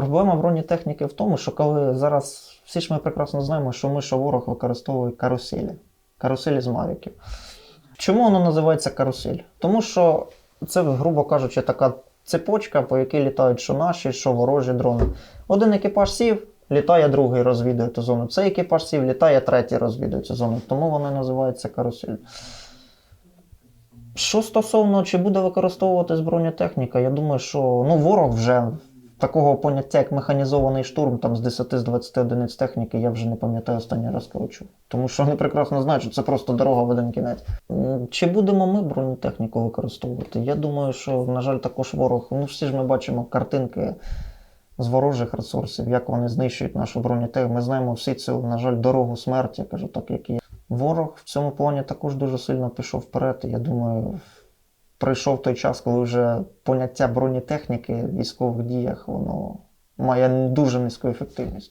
Проблема бронетехніки в тому, що коли зараз всі ж ми прекрасно знаємо, що ми, що ворог використовує каруселі. Каруселі з мавіків. Чому воно називається карусель? Тому що це, грубо кажучи, така цепочка, по якій літають що наші, що ворожі дрони. Один екіпаж сів, літає другий, розвідує ту зону. Цей екіпаж сів, літає третій, розвідує цю зону. Тому вони називаються карусель. Що стосовно, чи буде використовуватись бронетехніка, я думаю, що ну, ворог вже такого поняття, як механізований штурм, там з 10 з 20 одиниць техніки, я вже не пам'ятаю останній раз коли. Тому що вони прекрасно знають, що це просто дорога в один кінець. Чи будемо ми бронетехніку використовувати? Я думаю, що, на жаль, також ворог. Ну, всі ж ми бачимо картинки з ворожих ресурсів, як вони знищують нашу бронетехніку. Ми знаємо всі цю, на жаль, дорогу смерті, кажу так, як є. Ворог в цьому плані також дуже сильно пішов вперед. Я думаю, прийшов той час, коли вже поняття бронетехніки в військових діях воно має дуже низьку ефективність.